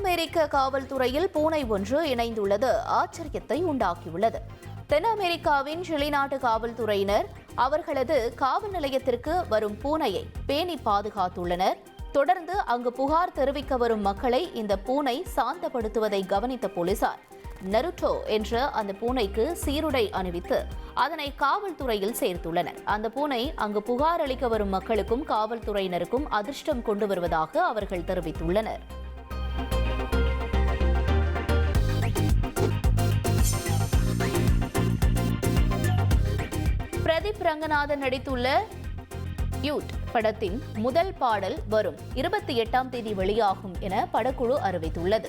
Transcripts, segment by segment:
அமெரிக்க காவல்துறையில் பூனை ஒன்று இணைந்துள்ளது. ஆச்சரியத்தை உண்டாக்கியுள்ளது. தென் அமெரிக்காவின் சிலி நாட்டு காவல்துறையினர் அவர்களது காவல் நிலையத்திற்கு வரும் பூனையை பேணி பாதுகாத்துள்ளனர். தொடர்ந்து அங்கு புகார் தெரிவிக்க வரும் மக்களை இந்த பூனை சாந்தப்படுத்துவதை கவனித்த போலீசார். நருட்டோ என்ற அந்த பூனைக்கு சீருடை அணிவித்து அதனை காவல்துறையில் சேர்த்துள்ளனர். அந்த பூனை அங்கு புகார் அளிக்க வரும் மக்களுக்கும் காவல்துறையினருக்கும் அதிர்ஷ்டம் கொண்டு வருவதாக அவர்கள் தெரிவித்துள்ளனர். பிரதீப் ரங்கநாதன் நடித்துள்ள யூட் படத்தின் முதல் பாடல் வரும் இருபத்தி எட்டாம் தேதி வெளியாகும் என படக்குழு அறிவித்துள்ளது.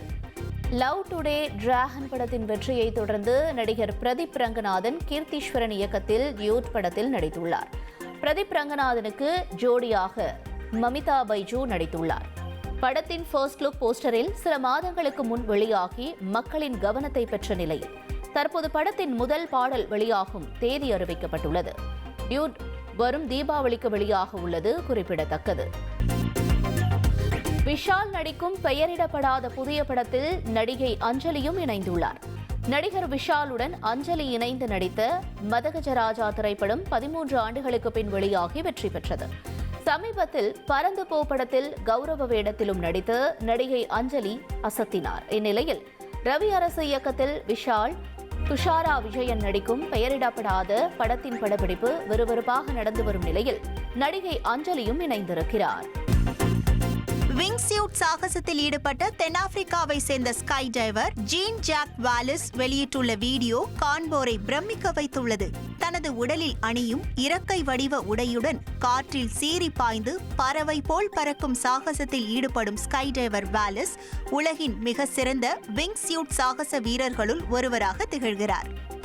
லவ் டுடே டிராகன் படத்தின் வெற்றியை தொடர்ந்து நடிகர் பிரதீப் ரங்கநாதன் கீர்த்தீஸ்வரன் இயக்கத்தில் யூத் படத்தில் நடித்துள்ளார். பிரதீப் ரங்கநாதனுக்கு ஜோடியாக மமிதா பைஜு நடித்துள்ளார். படத்தின் ஃபர்ஸ்ட் லுக் போஸ்டரில் சில மாதங்களுக்கு முன் வெளியாகி மக்களின் கவனத்தை பெற்ற நிலையில் தற்போது படத்தின் முதல் பாடல் வெளியாகும். தேதி அறிவிக்கப்பட்டுள்ளது. டியூட் வரும் தீபாவளிக்கு வெளியாக உள்ளது. குறிப்பிடத்தக்கது. விஷால் நடிக்கும் பெயரிடப்படாத புதிய படத்தில் நடிகை அஞ்சலியும் இணைந்துள்ளார். நடிகர் விஷாலுடன் அஞ்சலி இணைந்து நடித்த மதகஜராஜா திரைப்படம் பதிமூன்று ஆண்டுகளுக்கு பின் வெளியாகி வெற்றி பெற்றது. சமீபத்தில் பறந்து போ படத்தில் கௌரவ வேடத்திலும் நடித்து நடிகை அஞ்சலி அசத்தினார். இந்நிலையில் ரவி அரசு இயக்கத்தில் விஷால் துஷாரா விஜயன் நடிக்கும் பெயரிடப்படாத படத்தின் படப்பிடிப்பு விறுவிறுப்பாக நடந்து வரும் நிலையில் நடிகை அஞ்சலியும் இணைந்திருக்கிறார். விங்ஸ்யூட் சாகசத்தில் ஈடுபட்ட தென்னாப்பிரிக்காவை சேர்ந்த sky diver Jean Jacques Wallis வெளியிட்டுள்ள வீடியோ காண்போரை பிரமிக்க வைத்துள்ளது. தனது உடலில் அணியும் இறக்கை வடிவ உடையுடன் காற்றில் சீறி பாய்ந்து பறவை போல் பறக்கும் சாகசத்தில் ஈடுபடும் ஸ்கை டைவர் வாலிஸ் உலகின் மிக சிறந்த விங்ஸ்யூட் சாகச வீரர்களுள் ஒருவராக திகழ்கிறார்.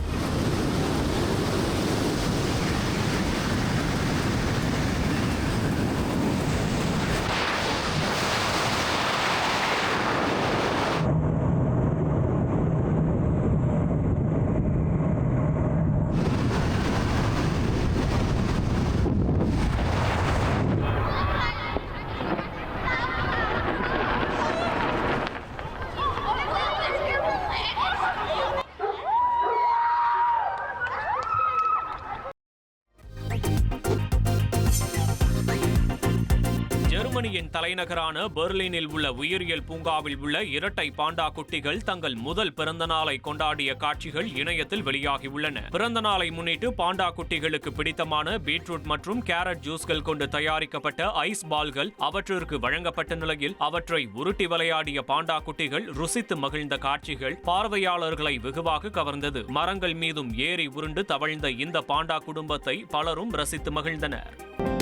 ஜெர்மனியின் தலைநகரான பெர்லினில் உள்ள உயிரியல் பூங்காவில் உள்ள இரட்டை பாண்டா குட்டிகள் தங்கள் முதல் பிறந்த நாளை கொண்டாடிய காட்சிகள் இணையத்தில் வெளியாகியுள்ளன. பிறந்த நாளை முன்னிட்டு பாண்டா குட்டிகளுக்கு பிடித்தமான பீட்ரூட் மற்றும் கேரட் ஜூஸ்கள் கொண்டு தயாரிக்கப்பட்ட ஐஸ் பால்கள் அவற்றிற்கு வழங்கப்பட்ட நிலையில் அவற்றை உருட்டி விளையாடிய பாண்டா குட்டிகள் ருசித்து மகிழ்ந்த காட்சிகள் பார்வையாளர்களை வெகுவாக கவர்ந்தது. மரங்கள் மீதும் ஏறி உருண்டு தவழ்ந்த இந்த பாண்டா குடும்பத்தை பலரும் ரசித்து மகிழ்ந்தனர்.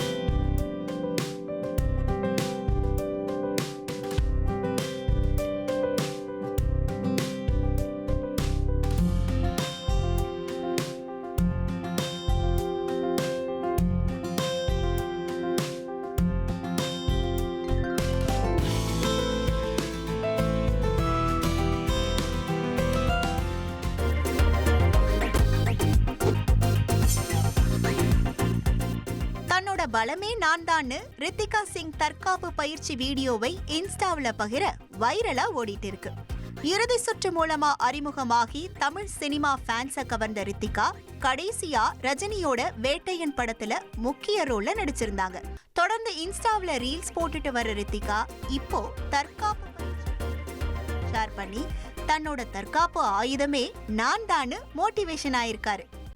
பலமே நான் தான்னு ரித்திகா சிங் தற்காப்பு பயிற்சி வீடியோவை இன்ஸ்டாவில் பகிர வைரலா ஓடிட்டு இருக்கு இறுதி சுற்று மூலமா அறிமுகமாகி தமிழ் சினிமா ஃபேன்ஸை கவர்ந்த ரித்திகா கடைசியா ரஜினியோட வேட்டையன் படத்துல முக்கிய ரோல்ல நடிச்சிருந்தாங்க. தொடர்ந்து இன்ஸ்டாவில் ரீல்ஸ் போட்டுட்டு வர ரித்திகா இப்போ தற்காப்பு ஷேர் பண்ணி தன்னோட தற்காப்பு ஆயுதமே நான் தான்னு மோட்டிவேஷன் ஆயிருக்காரு.